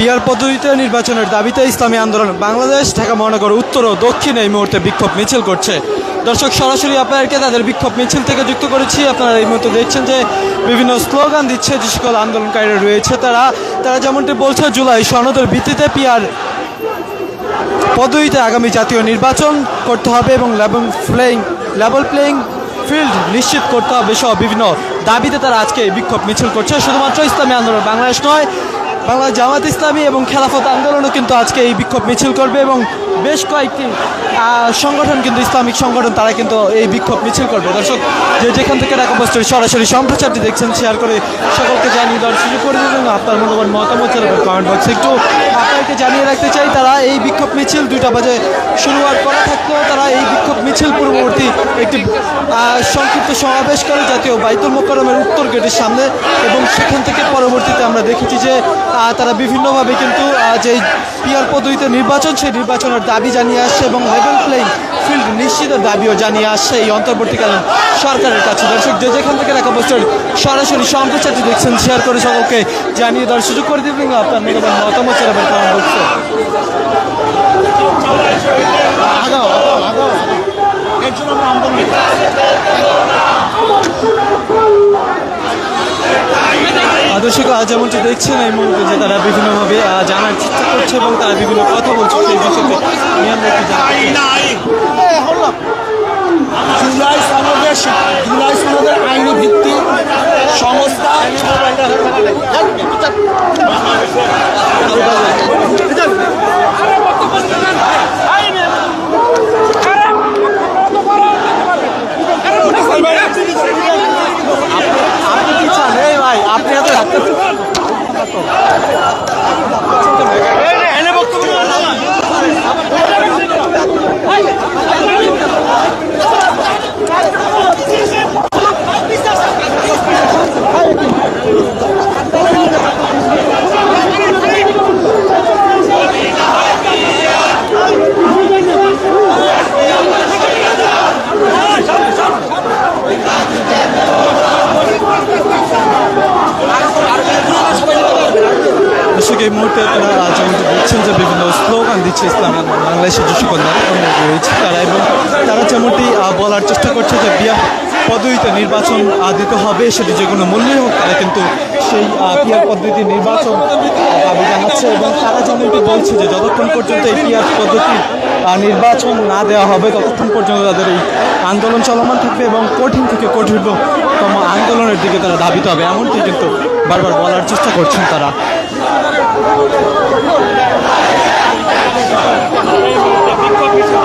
Peer পদ্ধতিতে নির্বাচনের দাবিতে ইসলামী আন্দোলন। বাংলাদেশ, ঢাকা মহানগর, উত্তর ও দক্ষিণ এই মুহূর্তে বিক্ষোভ মিছিল করছে। দর্শক, সরাসরি আপনাদেরকে তাদের বিক্ষোভ মিছিল থেকে যুক্ত করেছি। আপনারা এই মুহূর্তে দেখছেন যে বিভিন্ন স্লোগান দিচ্ছে যে সকল আন্দোলনকারীরা রয়েছে তারা। তারা যেমনটি বলছে, জুলাই সনদের ভিত্তিতে পিয়ার পদ্ধতিতে আগামী জাতীয় নির্বাচন করতে হবে এবং level playing level playing field নিশ্চিত করতে হবে সহ বিভিন্ন দাবিতে তারা আজকে বিক্ষোভ মিছিল করছে। শুধুমাত্র ইসলামী আন্দোলন বাংলাদেশ নয় বাংলা জামাত ইসলামী এবং খেলাফত আন্দোলনও কিন্তু আজকে এই বিক্ষোভ মিছিল করবে এবং বেশ কয়েকটি সংগঠন কিন্তু, ইসলামিক সংগঠন, তারা কিন্তু এই বিক্ষোভ মিছিল করবে। দর্শক, যে যেখান থেকে ঢাকা পোস্টের সরাসরি সম্প্রচারটি দেখছেন, শেয়ার করে সকলকে জানিয়ে দেওয়ার সুযোগ করে দেবেন। আপনার মূল্যবান মতামত কমেন্ট বক্সে। একটু আপনাদেরকে জানিয়ে রাখতে চাই, তারা এই বিক্ষোভ মিছিল দুইটা বাজে শুরু হওয়ার করা থাকলেও তারা এই বিক্ষোভ মিছিল পূর্ববর্তী একটি সংক্ষিপ্ত সমাবেশ করে, জাতীয় বাইতুল মোকরমের উত্তর গেটের সামনে এবং সেখান থেকে পরবর্তীতে আমরা দেখেছি যে তারা বিভিন্নভাবে কিন্তু যে পিয়ার পদ্ধতিতে নির্বাচন, সেই নির্বাচনের দাবি জানিয়ে আসছে এবং লেভেল প্লেইং ফিল্ড নিশ্চিত দাবিও জানিয়ে আসছে এই অন্তর্বর্তীকালীন সরকারের কাছে। দর্শক, যে যেখান থেকে দেখা বছর সরাসরি সম্প্রচারটি দেখছেন শেয়ার করে সকলকে জানিয়ে দেওয়ার সুযোগ করে দেবেন। আপনার মতামত জানাবেন কমেন্ট বক্সে আগাও আগাও আগাও এর জন্য আমরা আন্দোলন দর্শক আজ যেমনটি দেখছেন, এই মুহূর্তে যে তারা বিভিন্নভাবে জানার চেষ্টা করছে এবং তারা বিভিন্ন কথা বলছে। সেই বিষয়ে সংস্থা আপনি কি চান এই ভাই আপনি এত ডাক্তার দর্শক এই মুহূর্তে আপনারা যেমনটি দেখছেন যে বিভিন্ন স্লোগান দিচ্ছে ইসলাম আন্দোলন বাংলাদেশের যে সকল নেতাকর্মী রয়েছে তারা এবং তারা যেমনটি বলার চেষ্টা করছে যে বিয়া পদ্ধতিতে নির্বাচন দিতে হবে, সেটি যে কোনো মূল্যই হোক, তারা কিন্তু সেই পিয়ার পদ্ধতি নির্বাচন দাবি জানাচ্ছে এবং তারা যেমনটি বলছে যে যতক্ষণ পর্যন্ত এই পিয়ার পদ্ধতি নির্বাচন না দেওয়া হবে, ততক্ষণ পর্যন্ত তাদের এই আন্দোলন চলমান থাকবে এবং কঠিন থেকে কঠিনতম আন্দোলনের দিকে তারা ধাবিত হবে, এমনটি কিন্তু বারবার বলার চেষ্টা করছেন তারা। এই মুহূর্তে বিক্ষোভ মিছিল